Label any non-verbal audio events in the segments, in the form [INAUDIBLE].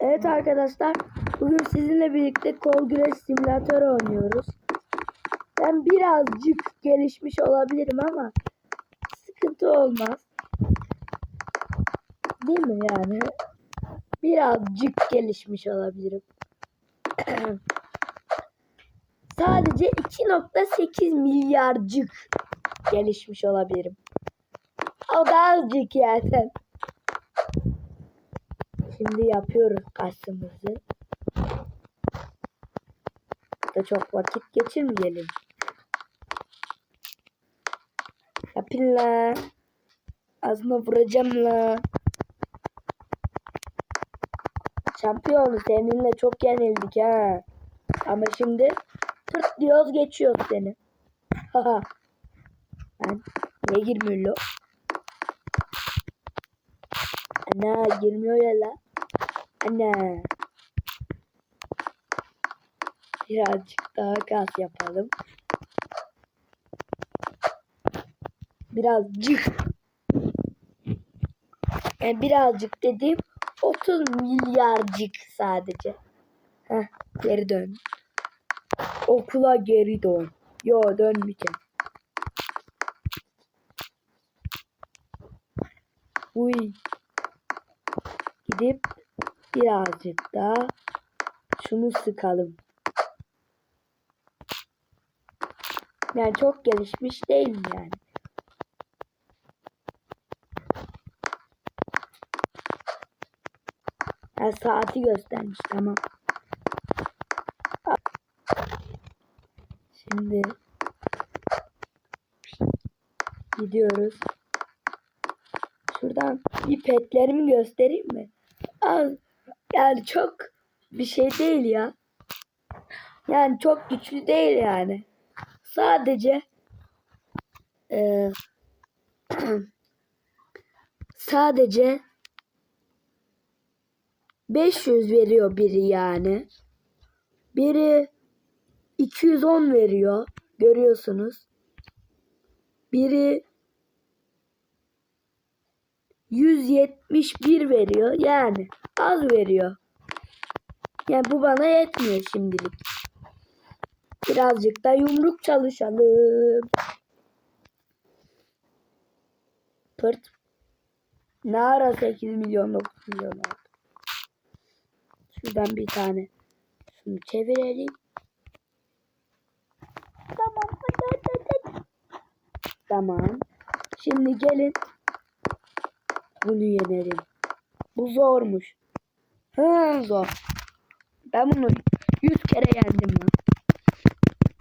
Evet arkadaşlar, bugün sizinle birlikte kol güreş simülatörü oynuyoruz. Ben birazcık gelişmiş olabilirim ama sıkıntı olmaz. Değil mi yani? Birazcık gelişmiş olabilirim. [CLEARS THROAT] Sadece 2.8 milyarcık gelişmiş olabilirim. O da azıcık yani. Şimdi yapıyoruz kasımızı. Da çok vakit geçirmeyelim. Yapın la. Ağzına vuracağım la. Şampiyonu seninle çok yenildik ha. Ama şimdi tırt diyoruz geçiyoruz seni. Haha. ben niye girmiyor lo? Ana girmiyor ya la. Ana. Birazcık daha gaz yapalım. Birazcık. Yani birazcık dediğim 30 milyarcık sadece. Heh, geri dön. Okula geri dön. Yo dönmeyeceğim. Uy. Gidip birazcık daha şunu sıkalım. Yani çok gelişmiş değil yani. Ha, saati göstermiş tamam. Şimdi gidiyoruz. Şuradan bir petlerimi göstereyim mi? Az yani çok bir şey değil ya. Yani çok güçlü değil yani. Sadece eee [CLEARS THROAT] sadece 500 veriyor biri yani. Biri 210 veriyor. Görüyorsunuz. Biri 171 veriyor. Yani az veriyor. Yani bu bana yetmiyor şimdilik. Birazcık da yumruk çalışalım. Pırt. Ne ara 8 milyon 9 milyon oldu. Şuradan bir tane. Şunu çevirelim. Tamam. Tamam. Şimdi gelin. Bunu yenerim. Bu zormuş. Hı zor. Ben bunu 100 kere yendim lan.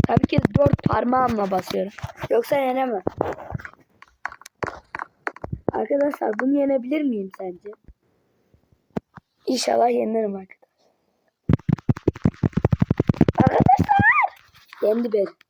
Tabii ki 4 parmağımla basıyorum. Yoksa yenemem. Arkadaşlar bunu yenebilir miyim sence? İnşallah yenirim arkadaşlar. Arkadaşlar! Yendi beni.